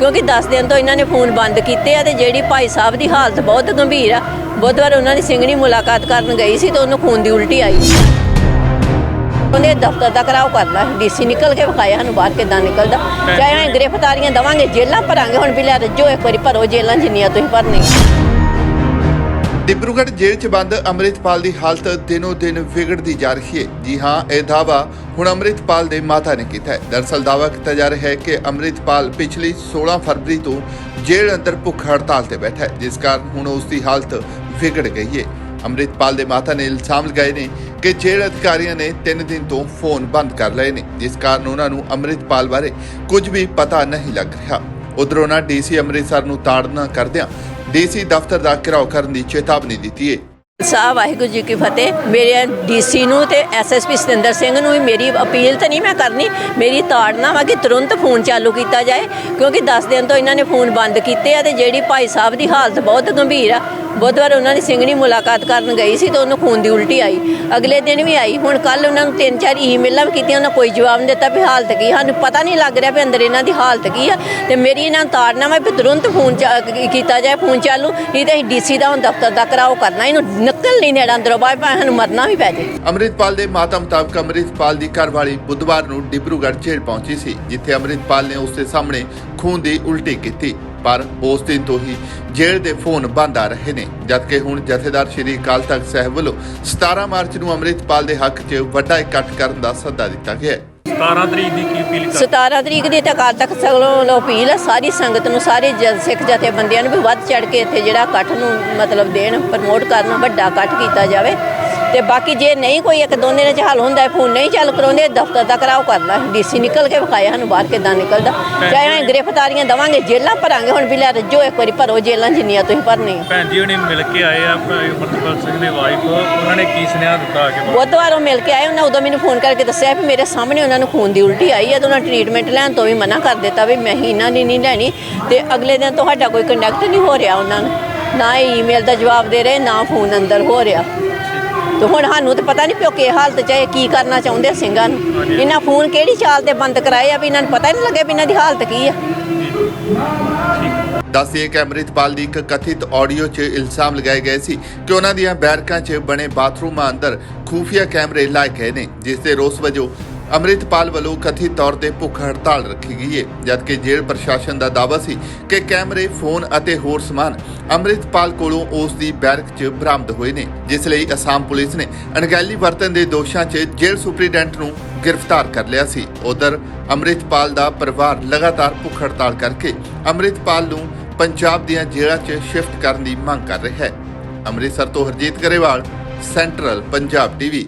ਕਿਉਂਕਿ 10 ਦਿਨ ਤੋਂ ਇਹਨਾਂ ਨੇ ਫੋਨ ਬੰਦ ਕੀਤੇ ਆ ਤੇ ਜਿਹੜੀ ਭਾਈ ਸਾਹਿਬ ਦੀ ਹਾਲਤ ਬਹੁਤ ਗੰਭੀਰ ਆ। ਬੁੱਧਵਾਰ ਉਹਨਾਂ ਦੀ ਸਿੰਘਣੀ ਮੁਲਾਕਾਤ ਕਰਨ ਗਈ ਸੀ ਤੇ ਉਹਨੂੰ ਖੂਨ ਦੀ ਉਲਟੀ ਆਈ। ਉਹਨੇ ਦਫ਼ਤਰ ਦਾ ਕਰਾਓ ਕਰਦਾ ਡੀਸੀ ਨਿਕਲ ਕੇ ਵਿਖਾਇਆ ਸਾਨੂੰ ਬਾਹਰ ਕਿਦਾਂ ਨਿਕਲਦਾ। ਚਾਹੇ ਗ੍ਰਿਫਤਾਰੀਆਂ ਦਵਾਂਗੇ ਜੇਲਾਂ ਭਰਾਂਗੇ ਹੁਣ ਵੀ ਲੈ ਰੱਜੋ ਇੱਕ ਵਾਰੀ ਭਰੋ ਜੇਲਾਂ ਜਿੰਨੀਆਂ ਤੁਸੀਂ ਭਰਨੀ ਡਿਬਰੂਗੜ੍ਹ ਜੇਲ੍ਹ 'ਚ ਬੰਦ ਅੰਮ੍ਰਿਤਪਾਲ ਦੀ ਹਾਲਤ ਦਿਨੋ ਦਿਨ ਵਿਗੜਦੀ ਜਾ ਰਹੀ ਹੈ। ਜੀ ਹਾਂ, ਇਹ ਦਾਵਾ ਹੁਣ ਅੰਮ੍ਰਿਤਪਾਲ ਦੇ ਮਾਤਾ ਨੇ ਕੀਤਾ ਹੈ। ਦਰਸਲ ਦਾਵਾ ਕੀਤਾ ਜਾ ਰਿਹਾ ਹੈ ਕਿ ਅੰਮ੍ਰਿਤਪਾਲ ਪਿਛਲੀ 16 ਫਰਵਰੀ ਤੋਂ ਜੇਲ੍ਹ ਅੰਦਰ ਭੁੱਖ ਹੜਤਾਲ ਤੇ ਬੈਠਾ ਹੈ, ਜਿਸ ਕਾਰਨ ਹੁਣ ਉਸ ਦੀ ਹਾਲਤ ਵਿਗੜ ਗਈ ਹੈ। ਅੰਮ੍ਰਿਤਪਾਲ ਦੇ ਮਾਤਾ ਨੇ ਇਲਜ਼ਾਮ ਲਗਾਏ ਨੇ ਕਿ ਜੇਲ੍ਹ ਅਧਿਕਾਰੀਆਂ ਨੇ 3 ਦਿਨ ਤੋਂ ਫੋਨ ਬੰਦ ਕਰ ਲਏ ਨੇ, ਜਿਸ ਕਾਰਨ ਉਹਨਾਂ ਨੂੰ ਅੰਮ੍ਰਿਤਪਾਲ ਬਾਰੇ ਕੁਝ ਵੀ ਪਤਾ ਨਹੀਂ ਲੱਗ ਰਿਹਾ। ਉਧਰੋਂ ਨਾ ਡੀਸੀ ਅੰਮ੍ਰਿਤਸਰ ਨੂੰ ਤਾੜਨਾ ਕਰਦਿਆਂ ਡੀਸੀ ਦਫ਼ਤਰ ਦਾ ਘਿਰਾਓ ਕਰਨ ਦੀ ਚੇਤਾਵਨੀ ਦਿੱਤੀ ਹੈ ਸਾਹਿਬ ਵਾਹਿਗੁਰੂ ਜੀ ਕੀ ਫਤਿਹ। ਮੇਰੇ ਡੀਸੀ ਨੂੰ ਤੇ ਐਸਐਸਪੀ ਸਤਿੰਦਰ ਸਿੰਘ ਨੂੰ ਵੀ ਮੇਰੀ ਅਪੀਲ ਤਾਂ ਨਹੀਂ ਮੈਂ ਕਰਨੀ, ਮੇਰੀ ਤਾੜਨਾ ਵਾ ਕਿ ਤੁਰੰਤ ਫੋਨ ਚਾਲੂ ਕੀਤਾ ਜਾਏ, ਕਿਉਂਕਿ 10 ਦਿਨ ਤੋਂ ਇਹਨਾਂ ਨੇ ਫੋਨ ਬੰਦ ਕੀਤੇ ਆ ਤੇ ਜਿਹੜੀ ਭਾਈ ਸਾਹਿਬ ਦੀ ਹਾਲਤ ਬਹੁਤ ਗੰਭੀਰ ਆ। ਬੁੱਧਵਾਰ ਉਹਨਾਂ ਦੀ ਸਿੰਘਣੀ ਮੁਲਾਕਾਤ ਕਰਨ ਗਈ ਸੀ ਤੇ ਉਹਨੂੰ ਖੂਨ ਦੀ ਉਲਟੀ ਆਈ। ਅਗਲੇ ਦਿਨ ਵੀ ਆਈ। ਹੁਣ ਕੱਲ ਉਹਨਾਂ ਨੂੰ ਤਿੰਨ ਚਾਰ ਈਮੇਲਾਂ ਵੀ ਕੀਤੀਆਂ, ਉਹਨਾਂ ਕੋਈ ਜਵਾਬ ਨਹੀਂ ਦਿੱਤਾ ਵੀ ਹਾਲਤ ਕੀ ਸਾਨੂੰ ਪਤਾ ਨਹੀਂ ਲੱਗ ਰਿਹਾ ਵੀ ਅੰਦਰ ਇਹਨਾਂ ਦੀ ਹਾਲਤ ਕੀ ਆ। ਤੇ ਮੇਰੀ ਇਹਨਾਂ ਨੂੰ ਤਾੜਨਾ ਵਾ ਵੀ ਤੁਰੰਤ ਫੋਨ ਕੀਤਾ ਜਾਏ, ਫੋਨ ਚਾਲੂ। ਨਹੀਂ ਤੇ ਅਸੀਂ ਡੀਸੀ ਦਾ ਹੁਣ ਦਫ਼ਤਰ ਦਾ ਕਰਾਓ ਕਰਨਾ। ਇਹਨੂੰ ਨਕਲ ਨਹੀਂ ਦੇਣਾ ਅੰਦਰੋਂ ਬਾਹਰ, ਭਾਵੇਂ ਸਾਨੂੰ ਮਰਨਾ ਵੀ ਪੈ ਜੇ। ਅੰਮ੍ਰਿਤਪਾਲ ਦੇ ਮਾਤਾ ਮੁਤਾਬਕ ਅੰਮ੍ਰਿਤਪਾਲ ਦੀ ਘਰਵਾਲੀ ਬੁੱਧਵਾਰ ਨੂੰ ਡਿਬਰੂਗੜ੍ਹ ਜੇਲ੍ਹ ਪਹੁੰਚੀ ਸੀ, ਜਿੱਥੇ ਅੰਮ੍ਰਿਤਪਾਲ ਨੇ ਉਸ ਦੇ ਸਾਹਮਣੇ ਖੂਨ ਦੀ ਉਲਟੀ ਕੀਤੀ। ਪਰ ਉਸ ਦਿਨ ਤੋਂ ਹੀ ਜੇਲ੍ਹ ਦੇ ਫੋਨ ਬੰਦ ਆ ਰਹੇ ਨੇ। ਜਦਕਿ ਹੁਣ ਜਥੇਦਾਰ ਸ਼੍ਰੀ ਅਕਾਲ ਤਖਤ ਸਾਹਿਬ ਵੱਲੋਂ 17 ਮਾਰਚ ਨੂੰ ਅੰਮ੍ਰਿਤਪਾਲ ਦੇ ਹੱਕ 'ਚ ਵੱਡਾ ਇਕੱਠ ਕਰਨ ਦਾ ਸੱਦਾ ਦਿੱਤਾ ਗਿਆ ਹੈ। 17 ਤਰੀਕ ਦੀ ਕੀ ਅਪੀਲ ਕਰ 17 ਤਰੀਕ ਦੀ ਤੇ ਅਕਾਲ ਤਖਤ ਸਗਲੋਂ ਵੱਲੋਂ ਅਪੀਲ ਹੈ ਸਾਰੀ ਸੰਗਤ ਨੂੰ ਸਾਰੇ ਜ- ਸਿੱਖ ਜਥੇਬੰਦੀਆਂ ਨੂੰ ਵੀ ਵੱਧ ਚੜ ਕੇ ਇੱਥੇ ਜਿਹੜਾ ਇਕੱਠ ਨੂੰ ਮਤਲਬ ਦੇਣ ਪ੍ਰਮੋਟ ਕਰਨ ਵੱਡਾ ਇਕੱਠ ਕੀਤਾ ਜਾਵੇ। ਤੇ ਬਾਕੀ ਜੇ ਨਹੀਂ ਕੋਈ ਇੱਕ ਦਿਨਾਂ ਚ ਹੱਲ ਹੁੰਦਾ ਫੋਨ ਨਹੀਂ ਚੱਲ ਕਰਾਉਂਦੇ ਦਫ਼ਤਰ ਦਾ ਕਰਾਓ ਕਰਨਾ ਡੀਸੀ ਨਿਕਲ ਕੇ ਵਿਖਾਇਆ ਸਾਨੂੰ ਬਾਹਰ ਕਿਦਾਂ ਨਿਕਲਦਾ। ਚਾਹੇ ਅਸੀਂ ਗ੍ਰਿਫਤਾਰੀਆਂ ਦਵਾਂਗੇ ਜੇਲਾਂ ਭਰਾਂਗੇ ਹੁਣ ਵੀ ਲੈ ਰੱਜੋ ਇੱਕ ਵਾਰੀ ਭਰੋ ਜੇਲਾਂ ਜਿੰਨੀਆਂ ਤੁਸੀਂ ਭਰਨੀਆਂ। ਭੈਣ ਜੀ ਉਹਨੇ ਮਿਲ ਕੇ ਆਏ ਆ ਭਾਈ ਅਮਰਤਪਾਲ ਸਿੰਘ ਦੇ ਵਾਈਫ ਉਹਨਾਂ ਨੇ ਕੀ ਸੁਨੇਹਾ ਦਿੱਤਾ ਆ ਕੇ ਬੁੱਧਵਾਰ ਮਿਲ ਕੇ ਆਏ ਉਹਨਾਂ ਉਦੋਂ ਮੈਨੂੰ ਫੋਨ ਕਰਕੇ ਦੱਸਿਆ ਵੀ ਮੇਰੇ ਸਾਹਮਣੇ ਉਹਨਾਂ ਨੂੰ ਖੂਨ ਦੀ ਉਲਟੀ ਆਈ ਹੈ ਤੇ ਉਹਨਾਂ ਟ੍ਰੀਟਮੈਂਟ ਲੈਣ ਤੋਂ ਵੀ ਮਨਾ ਕਰ ਦਿੱਤਾ ਵੀ ਮੈਂ ਹੀ ਇਹਨਾਂ ਦੀ ਨਹੀਂ ਲੈਣੀ ਤੇ ਅਗਲੇ ਦਿਨ ਤੁਹਾਡਾ ਕੋਈ ਕੰਟੈਕਟ ਨਹੀਂ ਹੋ ਰਿਹਾ ਉਹਨਾਂ ਨੂੰ। ਨਾ ਈਮੇਲ ਦਾ ਜਵਾਬ ਦੇ ਰਹੇ ਨਾ ਫੋਨ ਅੰਦਰ ਹੋ ਰਿਹਾ। ਤੇ ਹੁਣ ਸਾਨੂੰ ਤੇ ਪਤਾ ਨਹੀਂ ਪਿਓ ਕੀ ਹਾਲਤ ਚ ਹੈ ਕੀ ਕਰਨਾ ਚਾਹੁੰਦੇ ਸਿੰਘਾਂ ਨੂੰ। ਇਹਨਾਂ ਫੋਨ ਕਿਹੜੀ ਚਾਲ ਤੇ ਬੰਦ ਕਰਾਏ ਆ ਵੀ ਇਹਨਾਂ ਨੂੰ ਪਤਾ ਹੀ ਨਹੀਂ ਲੱਗਿਆ ਵੀ ਇਹਨਾਂ ਦੀ ਹਾਲਤ ਕੀ ਆ। ਦੱਸਦੀਏ ਕਿ ਅੰਮ੍ਰਿਤਪਾਲ ਦੀ ਇੱਕ ਕਥਿਤ ਆਡੀਓ 'ਚ ਇਲਜ਼ਾਮ ਲਗਾਏ ਗਏ ਸੀ ਕਿ ਉਹਨਾਂ ਦੀਆਂ ਬੈਰਕਾਂ 'ਚ ਬਣੇ ਬਾਥਰੂਮਾਂ ਅੰਦਰ ਖੂਫੀਆ ਕੈਮਰੇ ਲਾਏ ਗਏ ਨੇ ਜਿਸ ਦੇ ਰੋਸ ਵਜੋਂ ਅੰਮ੍ਰਿਤਪਾਲ ਵੱਲੋਂ ਕਥਿਤ ਤੌਰ ਤੇ ਭੁੱਖ ਹੜਤਾਲ ਰੱਖੀ ਗਈ ਹੈ ਜਦਕਿ ਜੇਲ੍ਹ ਪ੍ਰਸ਼ਾਸਨ ਦਾ ਦਾਅਵਾ ਸੀ ਕਿ ਕੈਮਰੇ, ਫੋਨ ਅਤੇ ਹੋਰ ਸਮਾਨ ਅੰਮ੍ਰਿਤਪਾਲ ਕੋਲੋਂ ਉਸ ਦੀ ਬੈਰਕ 'ਚ ਬਰਾਮਦ ਹੋਏ ਨੇ, ਜਿਸ ਲਈ ਅਸਾਮ ਪੁਲਿਸ ਨੇ ਅਣਗਹਿਲੀ ਵਰਤਨ ਦੇ ਦੋਸ਼ਾਂ 'ਚ ਜੇਲ੍ਹ ਸੁਪਰੀਡੈਂਟ ਨੂੰ ਗ੍ਰਿਫਤਾਰ ਕਰ ਲਿਆ ਸੀ। ਉਧਰ ਅੰਮ੍ਰਿਤਪਾਲ ਦਾ ਪਰਿਵਾਰ ਲਗਾਤਾਰ ਭੁੱਖ ਹੜਤਾਲ ਕਰਕੇ ਅੰਮ੍ਰਿਤਪਾਲ ਨੂੰ ਪੰਜਾਬ ਦੀਆਂ ਜੇਲ੍ਹਾਂ 'ਚ ਸ਼ਿਫਟ ਕਰਨ ਦੀ ਮੰਗ ਕਰ ਰਿਹਾ ਹੈ। ਅੰਮ੍ਰਿਤਸਰ ਤੋਂ ਹਰਜੀਤ ਗਰੇਵਾਲ, ਸੈਂਟਰਲ ਪੰਜਾਬ ਟੀਵੀ